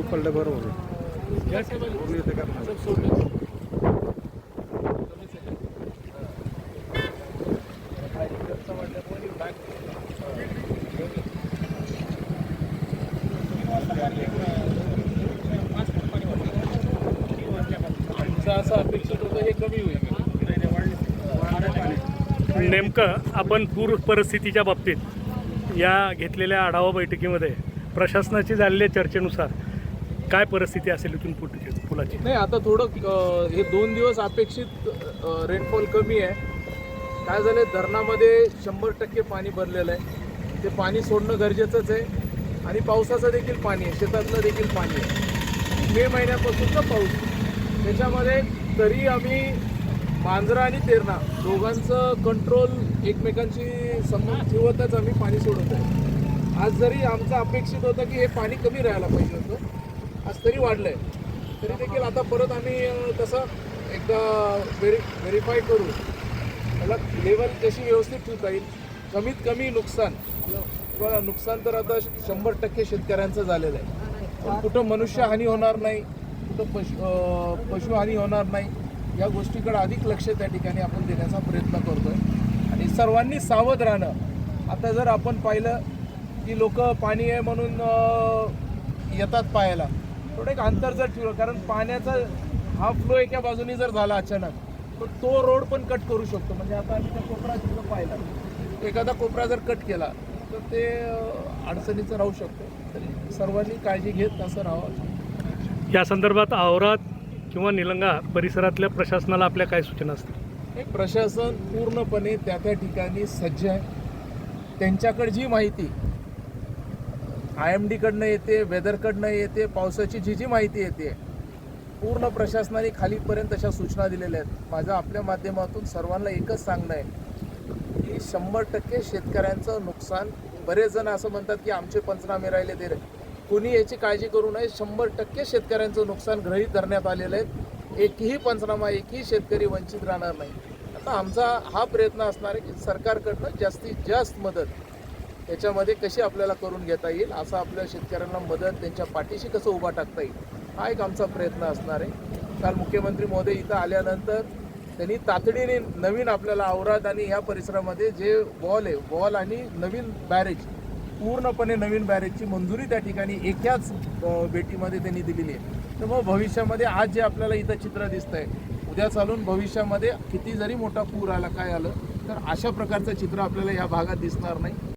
मी पडलं बरोबर होतं. हे कमी नेमकं आपण पूर परिस्थितीच्या बाबतीत या घेतलेल्या आढावा बैठकीमध्ये प्रशासनाची झालेल्या चर्चेनुसार काय परिस्थिती असेल इथून पुट पुलाची? नाही आता थोडं हे दोन दिवस अपेक्षित रेनफॉल कमी आहे. काय झालं धरणामध्ये शंभर टक्के पाणी भरलेलं आहे. ते पाणी सोडणं गरजेचंच आहे. आणि पावसाचं देखील पाणी आहे शेतातलं देखील पाणी आहे. मे महिन्यापासूनचा पाऊस. त्याच्यामध्ये तरी आम्ही मांजरा आणि तेरणा दोघांचं कंट्रोल एकमेकांशी संबंध ठेवतच आम्ही पाणी सोडत आहे. आज जरी आमचं अपेक्षित होतं की हे पाणी कमी राहायला पाहिजे होतं आज तरी वाढलंय. तरी देखील आता परत आम्ही तसं एकदा व्हेरी व्हेरीफाय करू. त्याला लेवल कशी व्यवस्थित ठेवता येईल कमीत कमी नुकसान. किंवा नुकसान तर आता शंभर टक्के शेतकऱ्यांचं झालेलं आहे. पण कुठं मनुष्यहानी होणार नाही कुठं पशु पशुहानी होणार नाही या गोष्टीकडे अधिक लक्ष त्या ठिकाणी आपण देण्याचा प्रयत्न करतोय. आणि सर्वांनी सावध राहणं. आता जर आपण पाहिलं की लोक पाणी आहे म्हणून येतात पाहायला थोडं एक अंतर जर ठेवलं कारण पाण्याचा हा फ्लो एका बाजूनी जर झाला अचानक तर तो रोड पण कट करू शकतो. म्हणजे आता आम्ही त्या कोपरा तिथं पाहिला. एखादा कोपरा जर कट केला तर ते अडचणीचं राहू शकतो. तरी सर्वांनी काळजी घेत असं राहावं. या संदर्भात आवरात किंवा निलंगा परिसरातल्या प्रशासनाला आपल्या काय सूचना असतील? हे प्रशासन पूर्णपणे त्या त्या ठिकाणी सज्ज आहे. त्यांच्याकडे जी माहिती आय एम डीकडनं येते वेदरकडनं येते पावसाची जी जी माहिती येते. पूर्ण प्रशासनाने खालीपर्यंत अशा सूचना दिलेल्या आहेत. माझं आपल्या माध्यमातून सर्वांना एकच सांगणं आहे की शंभर टक्के शेतकऱ्यांचं नुकसान बरेच जण असं म्हणतात की आमचे पंचनामे राहिले ते रे- कुणी याची काळजी करू नये शंभर टक्के शेतकऱ्यांचं नुकसान गृहीत धरण्यात आलेलं आहे. एकही पंचनामा एकही शेतकरी वंचित राहणार नाही. आता आमचा हा प्रयत्न असणार आहे की सरकारकडनं जास्तीत जास्त मदत याच्यामध्ये कशी आपल्याला करून घेता येईल असं आपल्या शेतकऱ्यांना मदत त्यांच्या पाठीशी कसं उभा टाकता येईल हा एक आमचा प्रयत्न असणार आहे. काल मुख्यमंत्री मोदी इथं आल्यानंतर त्यांनी तातडीने नवीन आपल्याला औराद आणि ह्या परिसरामध्ये जे वॉल आहे वॉल आणि नवीन बॅरेज पूर्णपणे नवीन बॅरेजची मंजुरी त्या ठिकाणी एकाच भेटीमध्ये त्यांनी दिलेली आहे. तर मग भविष्यामध्ये आज जे आपल्याला इथं चित्र दिसतंय उद्या चालून भविष्यामध्ये किती जरी मोठा पूर आला काय आलं तर अशा प्रकारचं चित्र आपल्याला या भागात दिसणार नाही.